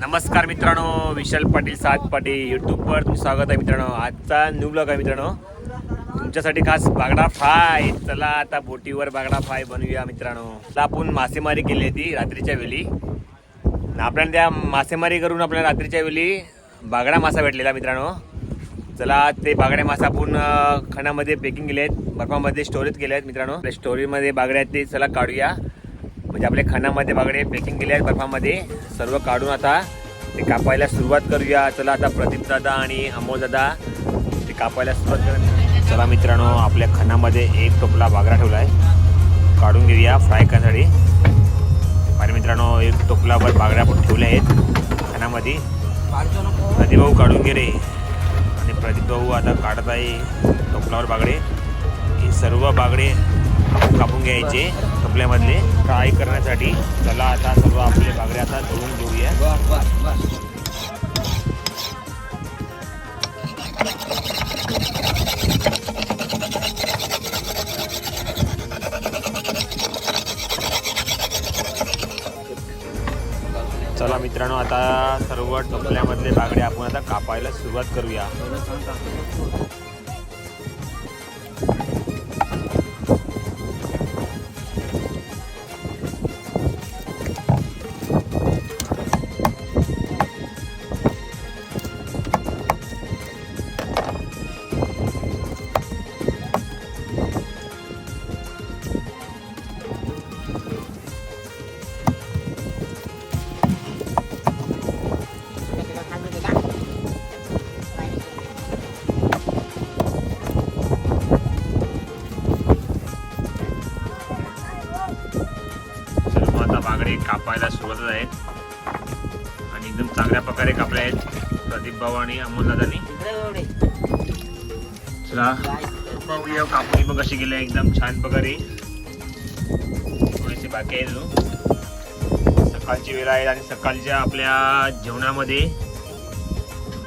नमस्कार मित्रांनो विशाल पाटील सात पाटील यूट्यूबवर तुमचं स्वागत आहे मित्रांनो. आजचा न्यू ब्लॉग आहे मित्रांनो. तुमच्यासाठी खास बागडा फ्राय. चला आता बोटीवर बागडा फ्राय बनवूया मित्रांनो. आपण मासेमारी केली होती रात्रीच्या वेळी. आपण आपल्याला त्या मासेमारी करून आपल्याला रात्रीच्या वेळी बागडा मासा भेटलेला मित्रांनो. चला ते बागड्या मासा आपण खणामध्ये पॅकिंग केले आहेत. बर्फामध्ये स्टोरेज केले आहेत मित्रांनो. आपल्या स्टोरेजमध्ये बागड्या आहेत ते चला काढूया. म्हणजे आपल्या खणामध्ये बागडे पॅकिंग केले आहेत बर्फामध्ये. सर्व काढून आता ते कापायला सुरुवात करूया. चला आता प्रदीप दादा आणि अमोल दादा ते कापायला सुरुवात कर चला मित्रांनो आपल्या खणामध्ये एक टोपला बागरा ठेवला आहे काढून घेऊया फ्राय करण्यासाठी. आणि मित्रांनो एक टोपलावर बागड्या पण ठेवल्या आहेत खणामध्ये. प्रदीप भाऊ काढून घे रे. आणि प्रदीप भाऊ आता काढत आहे टोपलावर बागडे. हे सर्व बागडे आपण कापून घ्यायचे टोपल्यामधले. फ्राय करण्यासाठी चला आता सर्व आपले बागडे आता धुवून घेऊया चला मित्रांनो आता सर्व टोपल्यामधले बागडे आपण आता कापायला सुरुवात करूया. कापायला सुरुवात आहेत आणि एकदम चांगल्या प्रकारे कापले आहेत. प्रदीप भाऊ आणि अमोल दादानी. चला बघूया कापणी पण कशी गेली आहे. एकदम छान प्रकारे. थोडेसे बाकी आहेत सकाळची वेळ आहे आणि सकाळच्या आपल्या जेवणामध्ये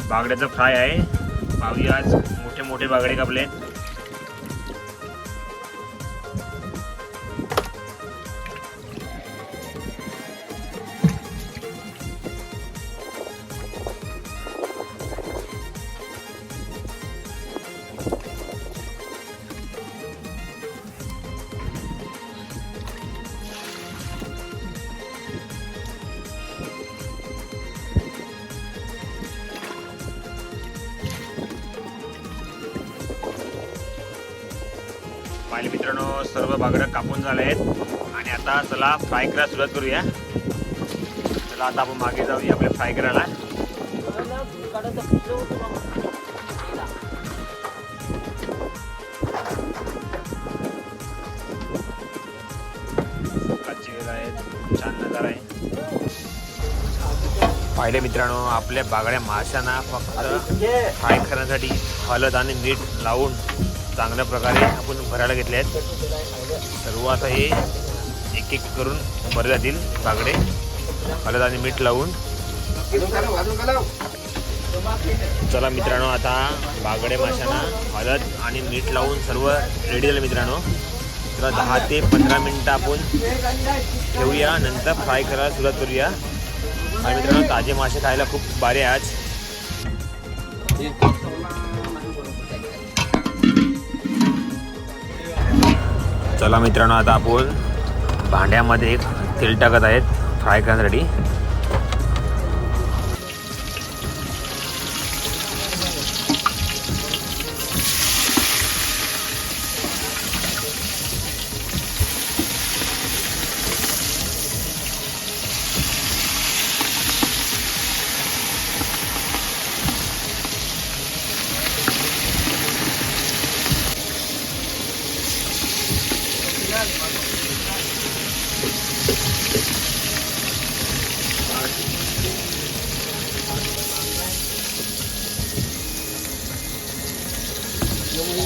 बागड्याचा फ्राय आहे. पाहूया आज मोठे मोठे बागडे कापले आहेत पाहिले मित्रांनो सर्व बागडं कापून झाले आहेत आणि आता चला फ्राय करायला सुरुवात करूया. चला आता आपण मागे जाऊया आपल्या फ्राय करायला. छान नजारा आहे. पाहिले मित्रांनो आपल्या बागड्या माशांना फक्त फ्राय करण्यासाठी हळद आणि मीठ लावून चांगल्या प्रकारे आपण भरायला घेतले आहेत. सर्व आता हे एक एक करून भरले जातील बागडे. हळद आणि मीठ लावून. चला मित्रांनो आता बागडे माशांना हळद आणि मीठ लावून सर्व रेडी झालं मित्रांनो. तर दहा ते पंधरा मिनटं आपण ठेवूया नंतर फ्राय करायला सुरुवात करूया. आणि मित्रांनो ताजे मासे खायला खूप भारी आज. चला मित्रांनो आता आपण भांड्यामध्ये एक तेल टाकत आहेत. फ्राय करण्यासाठी.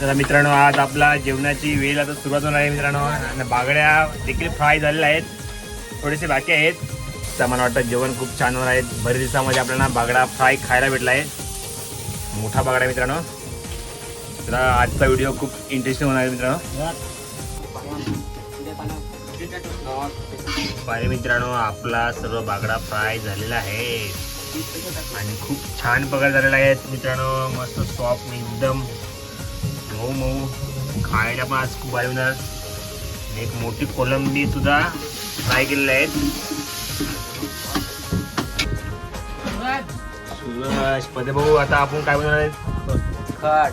तर मित्रांनो आज आपला जेवणाची वेळ आता सुरुवात होणार आहे मित्रांनो. आणि बागड्या देखील फ्राय झालेल्या आहेत. थोडेसे बाकी आहेत. तर मला वाटतं जेवण खूप छान होणार आहे. बरेच दिवसामध्ये आपल्याला बागडा फ्राय खायला भेटला आहे. मोठा बागडा मित्रांनो. तर आजचा व्हिडिओ खूप इंटरेस्टिंग होणार आहे मित्रांनो. पाहिजे मित्रांनो आपला सर्व बागडा फ्राय झालेला आहे. आणि खूप छान पगार झालेला आहे मित्रांनो. मस्त सॉफ्ट एकदम. मऊ मऊ. खायला पण आज खूप होणार. एक मोठी कोलंबी सुद्धा फ्राय केलेल्या आहेत सुरज पदे भाऊ आता आपण काय बनवणार आहेत खट.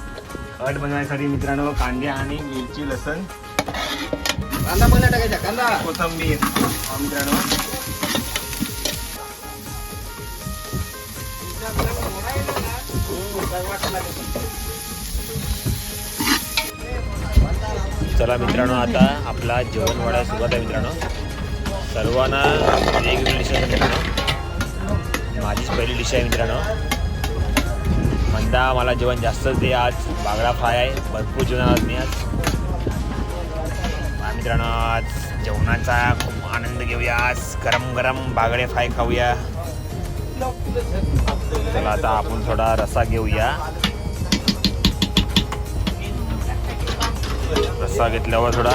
खट बनवण्यासाठी मित्रांनो कांदे आणि मिरची लसण. कांदा पहिला टाकायचा कांदा. कोथंबीर. मित्रांनो. चला मित्रांनो आता आपला जेवणवाडा सुरुवात आहे मित्रांनो. सर्वांना वेगवेगळी डिश आहे मित्रांनो. माझीच पहिली डिश आहे मित्रांनो. म्हणता मला जेवण जास्तच दे आज. बागडा फ्राय आहे. भरपूर जेवण आज मी आज. मित्रांनो आज जेवणाचा खूप आनंद घेऊया. आज गरम गरम बागडे फ्राय खाऊया. चला आता आपण थोडा रसा घेऊया. रस्सा घेतल्यावर थोडा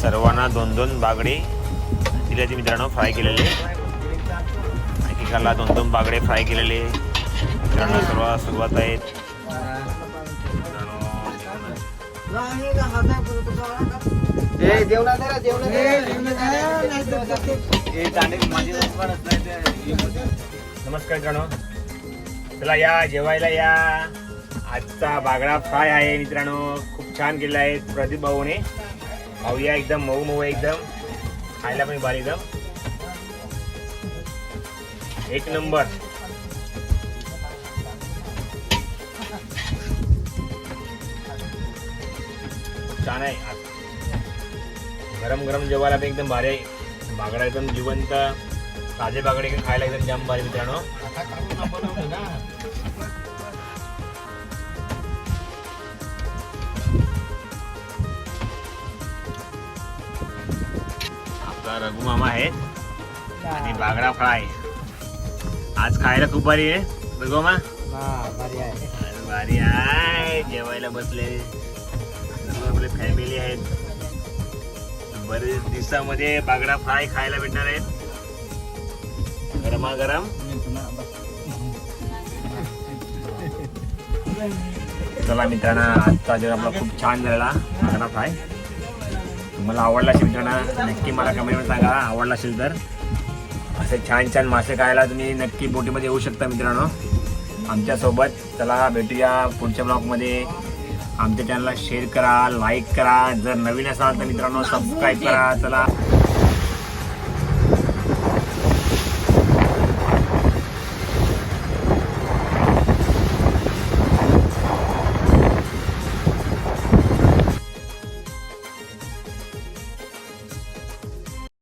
सर्वांना दोन दोन बागडे दिल्याचे मित्रांनो फ्राय केलेले. एकेकाला दोन दोन बागडे फ्राय केलेले. मित्रांनो सर्व सुरुवात आहेत नमस्कार मित्रांनो. चला या जेवायला या. आजचा बागडा फ्राय आहे मित्रांनो. खूप छान केलेला आहे प्रदीप भाऊने. खाऊया एकदम मऊ मऊ आहे एकदम. खायला पण भारी एकदम. एक नंबर. छान आहे. गरम गरम जेवायला पण एकदम भारी आहे. बागडा एकदम जिवंत. ताजे बागडे खायला एकदम जाम भारी मित्रांनो. आपला रघु मामा आहे. आणि बागडा फ्राय. आज खायला खूप भारी आहे. रघु मामा? भारी आहे. जेवायला बसले. आपले फॅमिली आहेत. बरेच दिवसामध्ये बागडा फ्राय खायला भेटणार आहेत. गरमागरम चला मित्रांनो आजचा जर आपला खूप छान झालेला. बागडा फ्राय. तुम्हाला आवडला असेल मित्रांना नक्की मला कमेंटमध्ये सांगा. आवडला असेल तर. असे छान छान मासे खायला तुम्ही नक्की बोटीमध्ये येऊ शकता मित्रांनो. आमच्यासोबत चला भेटूया पुढच्या ब्लॉगमध्ये. आमच्या चॅनलला शेअर करा लाईक करा. जर नवीन असाल तर मित्रांनो सबस्क्राईब करा. चला.